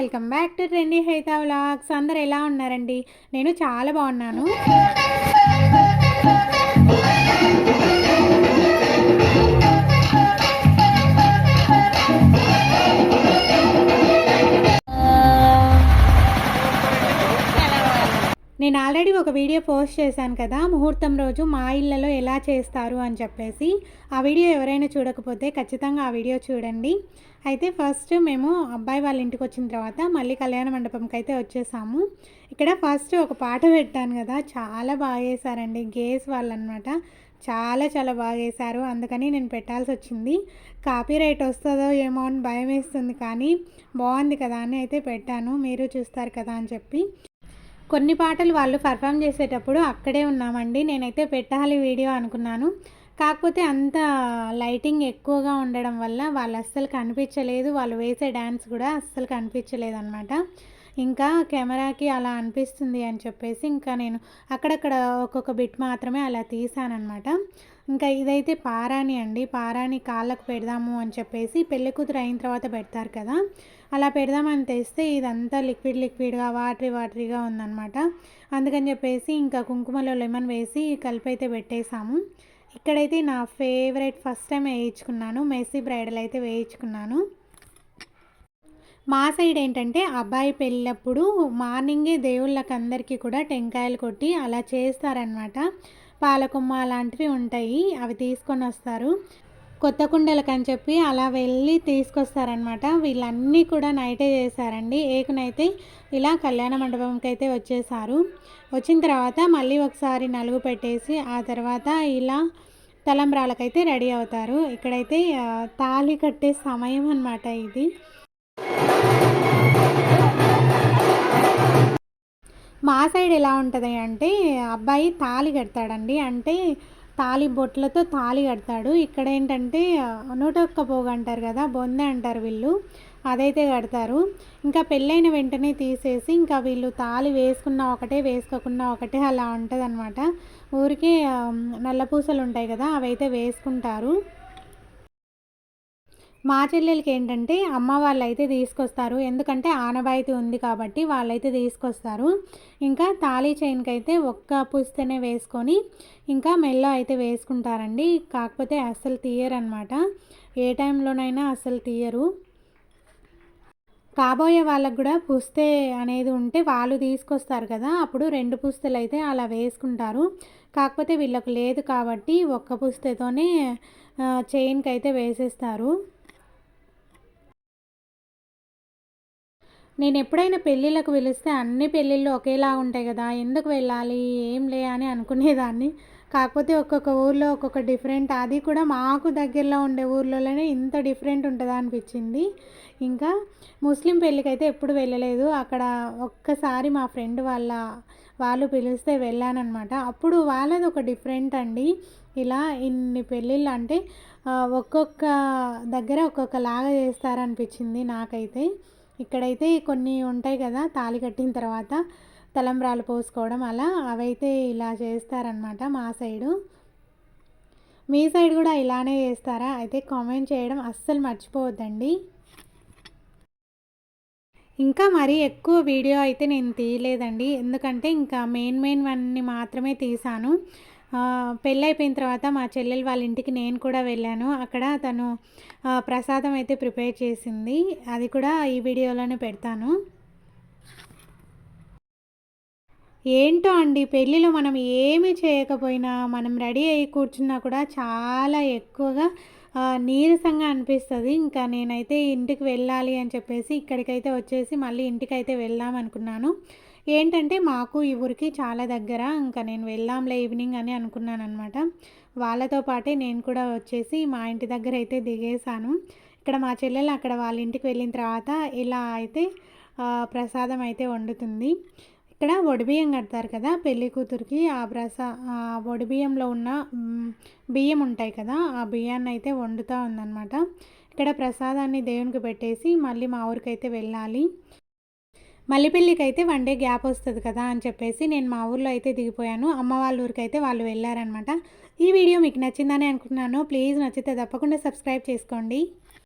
Welcome back to trendy Haitha vlogs. అందరు ఎలా ఉన్నారండి? నేను చాలా బాగున్నాను. నేను ఆల్రెడీ ఒక వీడియో పోస్ట్ చేశాను కదా ముహూర్తం రోజు మా ఇళ్ళలో ఎలా చేస్తారు అని చెప్పేసి ఆ వీడియో ఎవరైనా చూడకపోతే ఖచ్చితంగా ఆ వీడియో చూడండి. అయితే ఫస్ట్ మేము అబ్బాయి వాళ్ళ ఇంటికి వచ్చిన తర్వాత మళ్ళీ కళ్యాణ మండపంకి అయితే వచ్చేసాము. ఇక్కడ ఫస్ట్ ఒక పాట పెట్టాను కదా చాలా బాగా వేశారండి గేస్ వాళ్ళు అనమాట చాలా చాలా బాగా వేశారు అందుకని నేను పెట్టాల్సి వచ్చింది. కాపీ రైట్ వస్తుందో ఏమో అని భయం వేస్తుంది కానీ బాగుంది కదా అని అయితే పెట్టాను. మీరు చూస్తారు కదా అని చెప్పి. కొన్ని పాటలు వాళ్ళు పర్ఫామ్ చేసేటప్పుడు అక్కడే ఉన్నామండి. నేనైతే పెట్టాలి వీడియో అనుకున్నాను. కాకపోతే అంత లైటింగ్ ఎక్కువగా ఉండడం వల్ల వాళ్ళు అస్సలు కనిపించలేదు. వాళ్ళు వేసే డ్యాన్స్ కూడా అస్సలు కనిపించలేదు అనమాట ఇంకా కెమెరాకి అలా అనిపిస్తుంది అని చెప్పేసి ఇంకా నేను అక్కడక్కడ ఒక్కొక్క బిట్ మాత్రమే అలా తీసానమాట ఇంకా ఇదైతే పారాణి అండి. పారాణి కాళ్ళకు పెడదాము అని చెప్పేసి పెళ్ళి కూతురు అయిన తర్వాత పెడతారు కదా. అలా పెడదామని తెస్తే ఇదంతా లిక్విడ్ లిక్విడ్గా వాటరీ వాటరీగా ఉందన్నమాట. అందుకని చెప్పేసి ఇంకా కుంకుమలో లెమన్ వేసి కలిపి అయితే పెట్టేశాము. ఇక్కడైతే నా ఫేవరెట్ ఫస్ట్ టైం వేయించుకున్నాను. మెస్సీ బ్రైడల్ అయితే వేయించుకున్నాను. మా సైడ్ ఏంటంటే అబ్బాయి పెళ్ళప్పుడు మార్నింగే దేవుళ్ళకి అందరికీ కూడా టెంకాయలు కొట్టి అలా చేస్తారనమాట పాలకొమ్మ లాంటివి ఉంటాయి. అవి తీసుకొని వస్తారు. కొత్త కుండలకు అని చెప్పి అలా వెళ్ళి తీసుకొస్తారనమాట వీళ్ళన్నీ కూడా నైటే చేశారండి. ఏకునైతే ఇలా కళ్యాణ మండపంకి అయితే వచ్చేసారు. వచ్చిన తర్వాత మళ్ళీ ఒకసారి నలుగు పెట్టేసి ఆ తర్వాత ఇలా తలంబ్రాలకైతే రెడీ అవుతారు. ఇక్కడైతే తాళి కట్టే సమయం అనమాట ఇది. మా సైడ్ ఎలా ఉంటుంది అంటే అబ్బాయి తాళి కడతాడండి. అంటే తాళి బొట్లతో తాళి కడతాడు. ఇక్కడ ఏంటంటే నూట ఒక్క పోగు అంటారు కదా బొందె అంటారు వీళ్ళు. అదైతే కడతారు. ఇంకా పెళ్ళైన వెంటనే తీసేసి ఇంకా వీళ్ళు తాళి వేసుకున్న ఒకటే వేసుకోకున్నా ఒకటే అలా ఉంటుంది అనమాట ఊరికే నల్ల పూసలు ఉంటాయి కదా అవైతే వేసుకుంటారు. మా చెల్లెలకి ఏంటంటే అమ్మ వాళ్ళు అయితే తీసుకొస్తారు. ఎందుకంటే ఆనవాయితీ ఉంది కాబట్టి వాళ్ళైతే తీసుకొస్తారు. ఇంకా తాళీ చైన్కి అయితే ఒక్క పుస్తనే వేసుకొని ఇంకా మెల్లో అయితే వేసుకుంటారండి. కాకపోతే అస్సలు తీయరనమాట ఏ టైంలోనైనా అస్సలు తీయరు. కాబోయే వాళ్ళకు కూడా పుస్తే అనేది ఉంటే వాళ్ళు తీసుకొస్తారు కదా అప్పుడు రెండు పుస్తలు అయితే అలా వేసుకుంటారు. కాకపోతే వీళ్ళకు లేదు కాబట్టి ఒక్క పుస్తతోనే చైన్కి అయితే వేసేస్తారు. నేను ఎప్పుడైనా పెళ్ళిళ్ళకు పిలిస్తే అన్ని పెళ్ళిళ్ళు ఒకేలా ఉంటాయి కదా ఎందుకు వెళ్ళాలి ఏం లే అని అనుకునేదాన్ని. కాకపోతే ఒక్కొక్క ఊర్లో ఒక్కొక్క డిఫరెంట్ అది కూడా మాకు దగ్గరలో ఉండే ఊర్లలోనే ఇంత డిఫరెంట్ ఉంటుందా అనిపించింది. ఇంకా ముస్లిం పెళ్ళికైతే ఎప్పుడు వెళ్ళలేదు. అక్కడ ఒక్కసారి మా ఫ్రెండ్ వాళ్ళ వాళ్ళు పిలిస్తే వెళ్ళానమాట అప్పుడు వాళ్ళది ఒక డిఫరెంట్ అండి. ఇలా ఇన్ని పెళ్ళిళ్ళు అంటే ఒక్కొక్క దగ్గర ఒక్కొక్కలాగా చేస్తారనిపించింది నాకైతే. ఇక్కడైతే కొన్ని ఉంటాయి కదా తాళి కట్టిన తర్వాత తలంబ్రాలు పోసుకోవడం అలా. అవైతే ఇలా చేస్తారనమాట మా సైడు. మీ సైడ్ కూడా ఇలానే చేస్తారా? అయితే కామెంట్ చేయడం అస్సలు మర్చిపోవద్దండి. ఇంకా మరీ ఎక్కువ వీడియో అయితే నేను తీయలేదండి. ఎందుకంటే ఇంకా మెయిన్ మెయిన్ వన్ని మాత్రమే తీసాను. పెళ్ళైపోయిన తర్వాత మా చెల్లెలు వాళ్ళ ఇంటికి నేను కూడా వెళ్ళాను. అక్కడ తను ప్రసాదం అయితే ప్రిపేర్ చేసింది. అది కూడా ఈ వీడియోలోనే పెడతాను. ఏంటో అండి పెళ్ళిలో మనం ఏమి చేయకపోయినా మనం రెడీ అయ్యి కూర్చున్నా కూడా చాలా ఎక్కువగా నీరసంగా అనిపిస్తుంది. ఇంకా నేనైతే ఇంటికి వెళ్ళాలి అని చెప్పేసి ఇక్కడికైతే వచ్చేసి మళ్ళీ ఇంటికైతే వెళ్దాం అనుకున్నాను. ఏంటంటే మాకు ఈ ఊరికి చాలా దగ్గర ఇంకా నేను వెళ్దాంలే ఈవినింగ్ అని అనుకున్నాను అనమాట వాళ్ళతో పాటే నేను కూడా వచ్చేసి మా ఇంటి దగ్గర అయితే దిగేశాను. ఇక్కడ మా చెల్లెలు అక్కడ వాళ్ళ ఇంటికి వెళ్ళిన తర్వాత ఇలా అయితే ప్రసాదం అయితే వండుతుంది. ఇక్కడ వడిబియ్యం కడతారు కదా పెళ్ళి కూతురికి ఆ ప్రసా ఆ వడిబియ్యంలో ఉన్న బియ్యం ఉంటాయి కదా ఆ బియ్యాన్ని అయితే వండుతూ ఉందన్నమాట. ఇక్కడ ప్రసాదాన్ని దేవునికి పెట్టేసి మళ్ళీ మా ఊరికైతే వెళ్ళాలి. మల్లెపల్లికి అయితే వన్ డే గ్యాప్ వస్తుంది కదా అని చెప్పేసి నేను మా ఊర్లో అయితే దిగిపోయాను. అమ్మ వాళ్ళ ఊరికి అయితే వాళ్ళు వెళ్ళారనమాట ఈ వీడియో మీకు నచ్చిందని అనుకుంటున్నాను. ప్లీజ్ నచ్చితే తప్పకుండా సబ్స్క్రైబ్ చేసుకోండి.